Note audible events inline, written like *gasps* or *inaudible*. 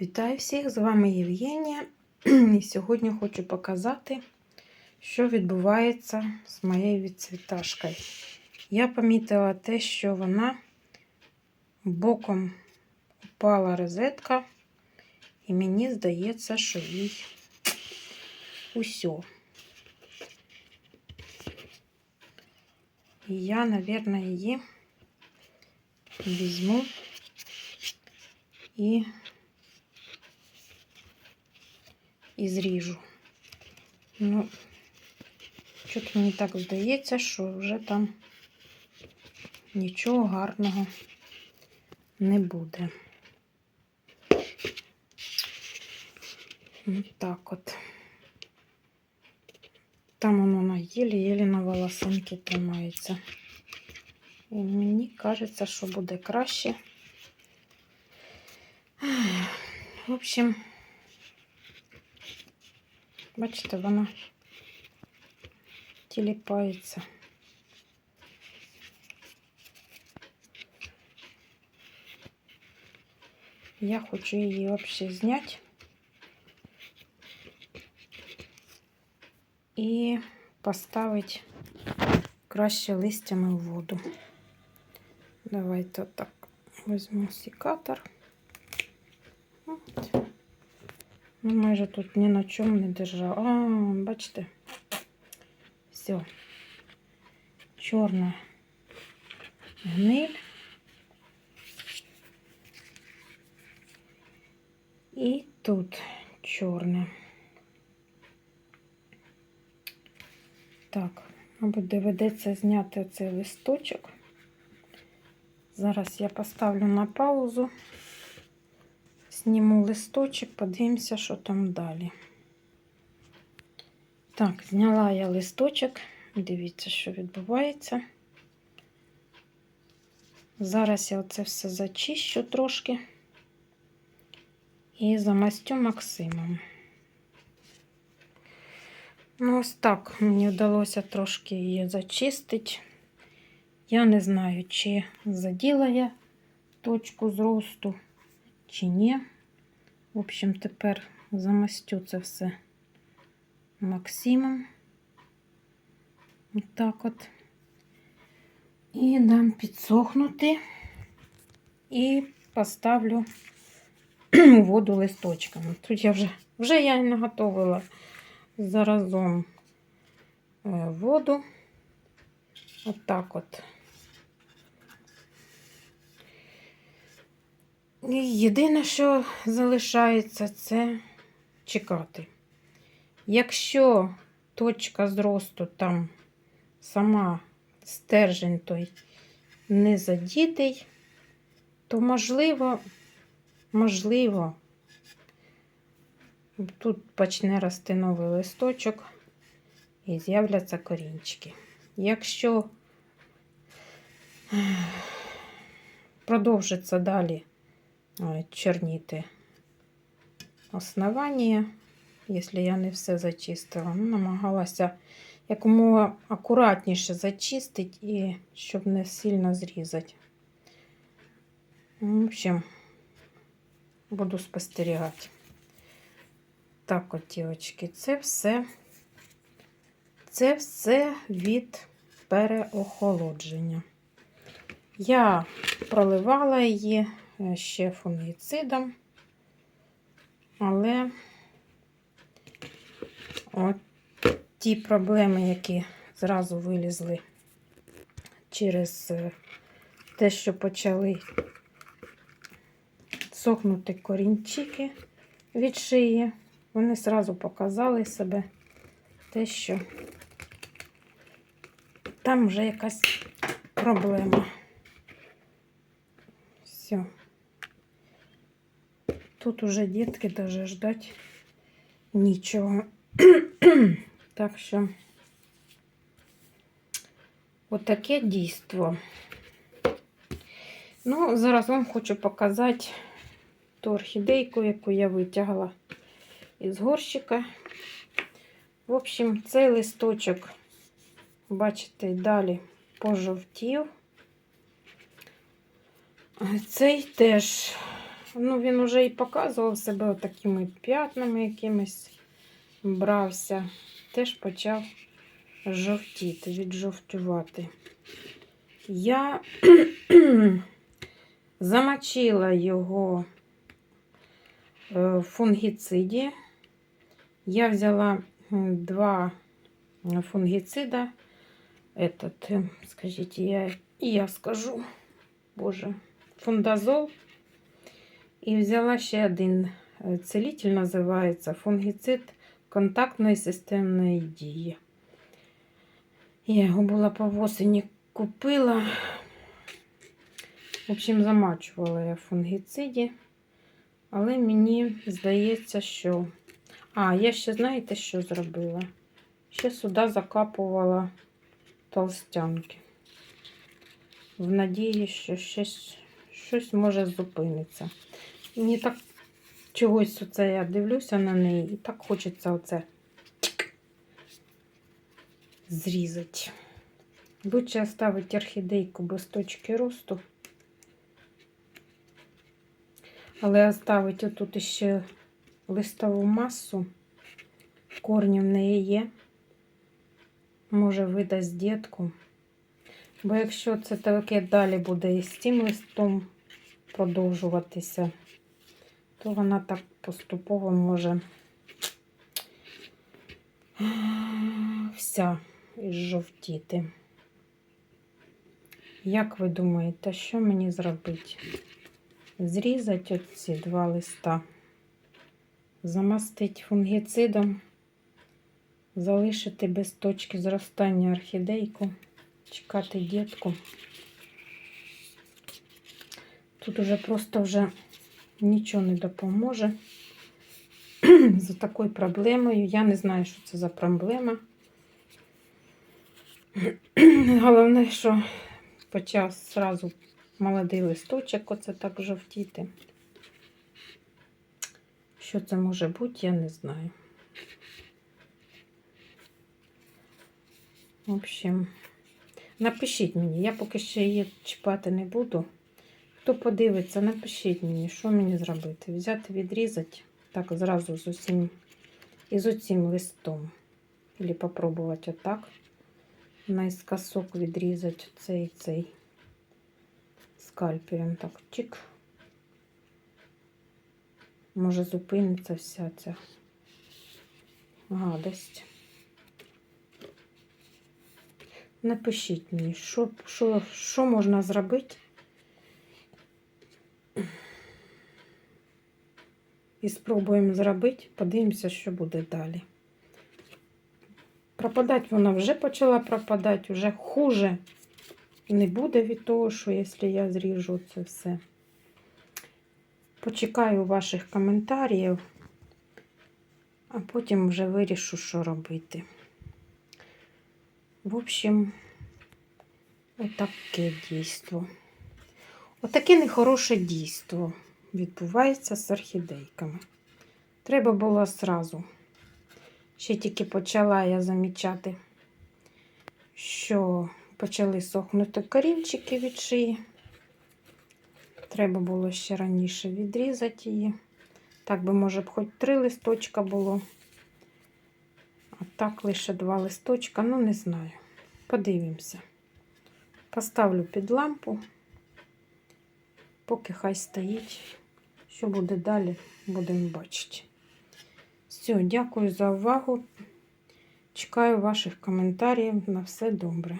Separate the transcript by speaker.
Speaker 1: Вітаю всіх! З вами Євгенія. І сьогодні хочу показати, що відбувається з моєю відцвіташкою. Я помітила те, що вона боком упала розетка, і мені здається, що їй усьо. І я, мабуть, її візьму і і зріжу. Ну, щось мені так здається, що вже там нічого гарного не буде. Ось так от. Там воно на єлі-єлі на волосинки тримається. І мені кажеться, що буде краще. В общем, бачите, вона тіліпається. Я хочу її взагалі зняти і поставити краще листями в воду. Давайте так візьму секатор. От. Ну, майже тут ні на чому не держав. А, бачите? Все. Чорна гниль. І тут чорне. Так, мабуть, доведеться зняти цей листочок. Зараз я поставлю на паузу, зніму листочок, подивимося, що там далі. Так, зняла я листочок, дивіться, що відбувається. Зараз я оце все зачищу трошки і замастю Максимом. Ну, ось так мені вдалося трошки її зачистити. Я не знаю, чи заділа я точку зросту, чи ні. В общем, тепер замастю це все Максимом. Отак от. І дам підсохнути і поставлю *clears throat* воду листочками. Тут я вже вже я наготовила заразом е, воду. Отак от. Єдине, що залишається, це чекати. Якщо точка зросту там сама стержень той не задітий, то можливо, можливо, тут почне рости новий листочок і з'являться корінчики. Якщо продовжиться далі е, чорніти основання, якщо я не все зачистила, ну, намагалася якомога акуратніше зачистити і щоб не сильно зрізати. В общем, буду спостерігати. Так, от, дівчатки, це все, це все від переохолодження. Я проливала її ще фунгіцидом, але от ті проблеми, які зразу вилізли через е, те, що почали сохнути корінчики від шиї, вони зразу показали себе те, що там вже якась проблема. Все. Тут уже дітки даже ждать нічого. *clears throat* так що отаке дійство. Ну, зараз вам хочу показати ту орхідейку, яку я витягла із горщика. В общем, цей листочок, бачите, далі пожовтів. Цей теж ну він уже і показував себе такими п'ятнами якимись брався. Теж почав жовтіти, віджовтювати. Я *clears throat* замочила його е, в фунгіциді. Я взяла два фунгицида. Этот, э, скажите, я, я скажу, боже, фундазол. І взяла ще один е, целитель, називається фунгіцид контактної системної дії. Я його була по осені купила. В общем, замачувала я в фунгіциді, але мені здається, що. А, я ще знаєте, що зробила? Ще сюди закапувала толстянки. В надії, що щось, щось може зупиниться. Мені так чогось оце я дивлюся на неї, і так хочеться оце зрізати. Лучше оставити орхідейку без точки росту. Але оставити отут ще листову масу. Корні в неї є. Може, видасть дітку. Бо якщо це таке далі буде і з цим листом продовжуватися, то вона так поступово може *gasps* вся жовтіти. Як ви думаєте, що мені зробити? Зрізати оці два листа, замастити фунгіцидом, залишити без точки зростання орхідейку, чекати дітку. Тут уже просто вже нічого не допоможе. *clears throat* За такою проблемою. Я не знаю, що це за проблема. *clears throat* Головне, що почав зразу молодий листочок, оце так жовтіти. Що це може бути, я не знаю. В общем, напишіть мені, я поки ще її чіпати не буду. Хто подивиться, напишіть мені, що мені зробити. Взяти, відрізати так зразу з усім і з оцим листом. Или попробувати отак. Наискосок відрізати цей цей скальпелем. Так, чик. Може зупиниться вся ця гадость. Напишіть мені, що, що, що можна зробити. І спробуємо зробити, подивимося, що буде далі. Пропадати вона вже почала пропадати, вже хуже не буде від того, що якщо я зріжу це все. Почекаю ваших коментарів, а потім вже вирішу, що робити. В общем, отаке дійство. Отаке нехороше дійство відбувається з орхідейками. Треба було зразу. Ще тільки почала я замічати, що почали сохнути корінчики від шиї. Треба було ще раніше відрізати її. Так би, може б, хоч три листочка було. А так лише два листочка, ну не знаю. Подивимося. Поставлю під лампу, поки хай стоїть. Що буде далі, будемо бачити. Все, дякую за увагу. Чекаю ваших коментарів. На все добре.